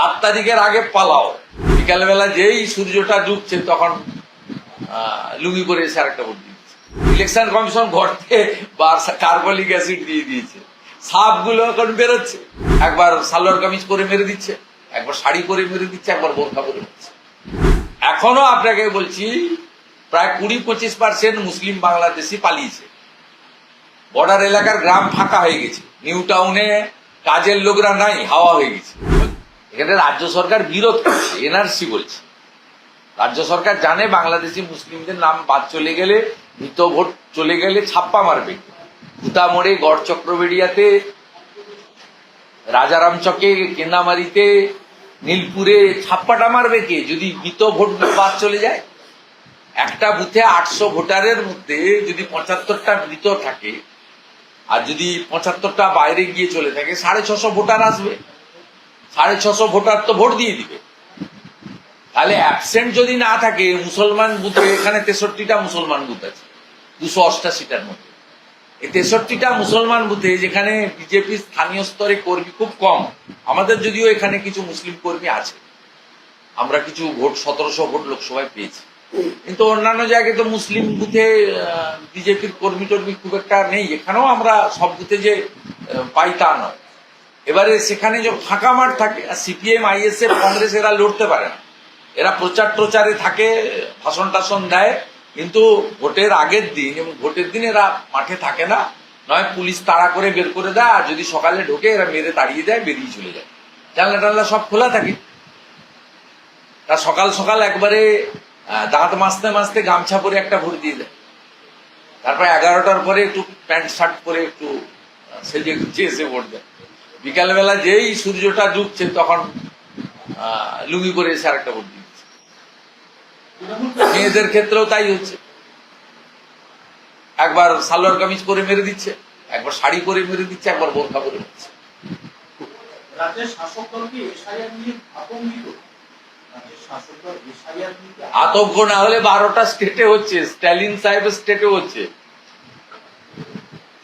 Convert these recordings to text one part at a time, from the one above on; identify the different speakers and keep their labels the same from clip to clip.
Speaker 1: চার তারিখের আগে পালাও। বিকালবেলা যেই সূর্যটা ডুবছে তখন লুঙ্গি পরে এসে আরেকটা ভোট দিচ্ছে ইলেকশন কমিশন ঘরতে কার্বলিক অ্যাসিড দিয়ে দিয়েছে। সাপগুলো এখন বেরোচ্ছে। একবার সালোয়ার কামিজ পরে মেরে দিচ্ছে, একবার শাড়ি পরে মেরে দিচ্ছে, একবার বোরখা পরে দিচ্ছে। এখনও আপনাকে বলছি, প্রায় কুড়ি পঁচিশ পার্সেন্ট মুসলিম বাংলাদেশি পালিয়েছে। বর্ডার এলাকার গ্রাম ফাঁকা হয়ে গেছে। নিউ টাউনে কাজের লোকরা নাই, হাওয়া হয়ে গেছে। এখানে রাজ্য সরকার বিরোধ করছে এনআরসি বলছে। রাজ্য সরকার জানে বাংলাদেশি মুসলিমদের নাম বাদ চলে গেলে, মৃত ভোট চলে গেলে ছাপ্পা মারবে। ভুতামোড়ে গড় চক্রবেড়িয়াতে, রাজারাম চকে কেন্দামারিতে, নীলপুরে ছাপ্পাটা মারবে কে? যদি মৃত ভোট বাদ চলে যায়? একটা বুথে আটশো ভোটারের মধ্যে যদি পঁচাত্তরটা মৃত থাকে, আর যদি পঁচাত্তরটা বাইরে গিয়ে চলে থাকে, সাড়ে ছশো ভোটার আসবে। সাড়ে ছশো ভোটার তো ভোট দিয়ে দিবে। তাহলে অ্যাবসেন্ট যদি না থাকে, মুসলমান বুথে এখানে তেষট্টিটা মুসলমান বুথ আছে, দুশো অষ্টাশিটার মধ্যে। এই তেষট্টিটা মুসলমান বুথে যেখানে বিজেপি স্থানীয় স্তরে কর্মী খুব কম, আমাদের যদিও এখানে কিছু মুসলিম কর্মী আছে। আমরা কিছু ভোট, সতেরোশো ভোট লোকসভায় পেয়েছি। কিন্তু অন্যান্য জায়গায় তো মুসলিম বুথে বিজেপির কর্মী টর্মী খুব একটা নেই। এখানেও আমরা সব বুথে যে পাই তা নয়। এবারে সেখানে যে ফাঁকা মাঠ থাকে, আর সিপিএম, আইএসএফ, কংগ্রেস এরা লড়তে পারে না। এরা প্রচার প্রচারে থাকে, ভাষণ টাষণ দেয়, কিন্তু ভোটের আগের দিন এবং ভোটের দিন এরা মাঠে থাকে না। নয়, পুলিশ তাড়া করে বের করে দেয়, আর যদি সকালে ঢোকে, এরা মেরে তাড়িয়ে দেয়, বেরিয়ে চলে যায়। জানলা টানলা সব খোলা থাকে। তা সকাল সকাল একবারে দাঁত মাজতে মাজতে গামছা পরে একটা ভোট দিয়ে দেয়। তারপর এগারোটার পরে একটু প্যান্ট শার্ট পরে একটু সেজে গুছিয়ে এসে ভোট দেয়। বিকালবেলা যেই সূর্যটা ডুবছে তখন লুঙ্গি পরে এসে আরেকটা ভোট দিচ্ছে। মেয়েদের ক্ষেত্রেও তাই হচ্ছে। একবার সালোয়ার কামিজ পরে মেরে দিচ্ছে একবার শাড়ি পরে মেরে দিচ্ছে একবার বোরখা পরে দিচ্ছে। আতঙ্ক না হলে বারোটা স্টেটে হচ্ছে স্ট্যালিন সাহেবের স্টেটে হচ্ছে।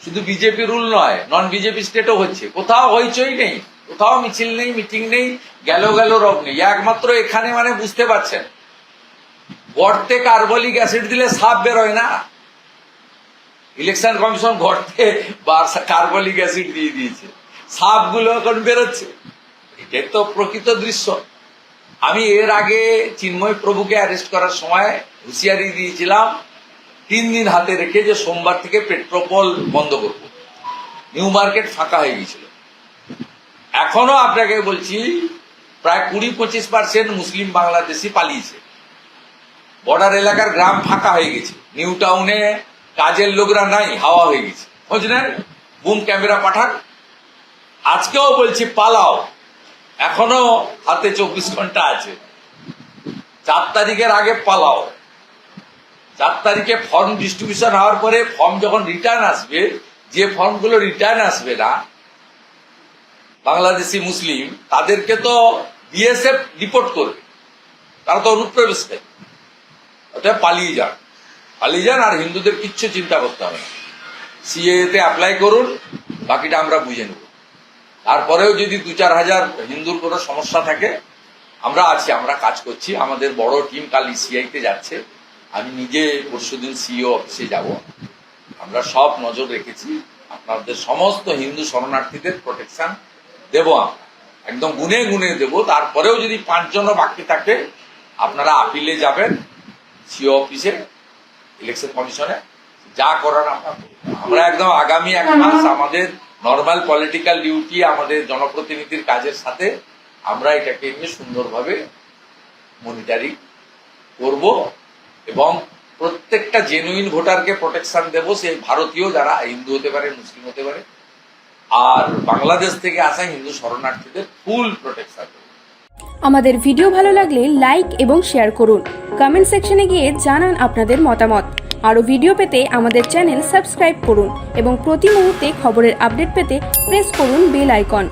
Speaker 1: শুধু বিজেপি রুল নয় নন বিজেপি স্টেটও হচ্ছে। কোথাও হইচই নেই, কোথাও মিছিল নেই, মিটিং নেই, গেল গেল রব নেই। একমাত্র এখানে মানে বুঝতে পারছেন। গর্তে কার্বলিক অ্যাসিড দিলে সাপ বেরোয় না। ইলেকশন কমিশন গর্তে কার্বলিক অ্যাসিড দিয়ে দিয়েছে। সাপগুলো এখন বেরোচ্ছে। এটাই তো প্রকৃত দৃশ্য। আমি এর আগে চিন্ময় প্রভুকে অ্যারেস্ট করার সময় হুঁশিয়ারি দিয়েছিলাম তিন দিন হাতে রেখে যে সোমবার থেকে পেট্রোপল বন্ধ করব। নিউ মার্কেট ফাঁকা হয়ে গিয়েছিল। এখনও আপনাকে বলছি, প্রায় কুড়ি পঁচিশ পার্সেন্ট মুসলিম বাংলাদেশি পালিয়েছে। বর্ডার এলাকার গ্রাম ফাঁকা হয়ে গেছে। নিউ টাউনে কাজের লোকরা নাই, হাওয়া হয়ে গেছে। নেন বুম ক্যামেরা পাঠান। আজকেও বলছি, পালাও। এখনও হাতে চব্বিশ ঘণ্টা আছে। চার তারিখের আগে পালাও। চার তারিখে ফর্ম ডিস্ট্রিবিউশন হওয়ার পরে ফর্ম যখন রিটার্ন আসবে, যে ফর্মগুলো রিটার্ন আসবে না, বাংলাদেশি মুসলিম, তাদেরকে তো বিএসএফ রিপোর্ট করবে। তারা তো অনুপ্রবেশকারী অতএব পালিয়ে যান। পালিয়ে যান আর হিন্দুদের কিচ্ছু চিন্তা করতে হবে না। সিএতে অ্যাপ্লাই করুন, বাকিটা আমরা বুঝে নেব। তারপরেও যদি দু চার হাজার হিন্দুর কোনো সমস্যা থাকে, আমরা আছি, আমরা কাজ করছি। আমাদের বড় টিম কাল ইসিআইতে যাচ্ছে। আমি নিজে পরশুদিন সিইও অফিসে যাব। আমরা সব নজর রেখেছি। আপনাদের সমস্ত হিন্দু শরণার্থীদের প্রোটেকশন দেব আমরা। একদম গুনে গুনে দেব। তারপরেও যদি পাঁচজনও বাকি থাকে আপনারা আপিলে যাবেন সিও অফিসে ইলেকশন কমিশনে যা করার আমরা আমরা একদম আগামী এক মাস আমাদের নর্মাল পলিটিক্যাল ডিউটি আমাদের জনপ্রতিনিধির কাজের সাথে আমরা এটাকে নিয়ে সুন্দরভাবে মনিটারিং করব। এবং প্রত্যেকটা জেনুইন ভোটারকে প্রোটেকশন দেব সেই ভারতীয় যারা, হিন্দু হতে পারে, মুসলিম হতে পারে, আর বাংলাদেশ থেকে আসা হিন্দু শরণার্থীদের ফুল প্রোটেকশন
Speaker 2: আমাদের ভিডিও ভালো লাগলে লাইক এবং শেয়ার করুন। কমেন্ট সেকশনে গিয়ে জানান আপনাদের মতামত। আরও ভিডিও পেতে আমাদের চ্যানেল সাবস্ক্রাইব করুন এবং প্রতি মুহূর্তে খবরের আপডেট পেতে প্রেস করুন বেল আইকন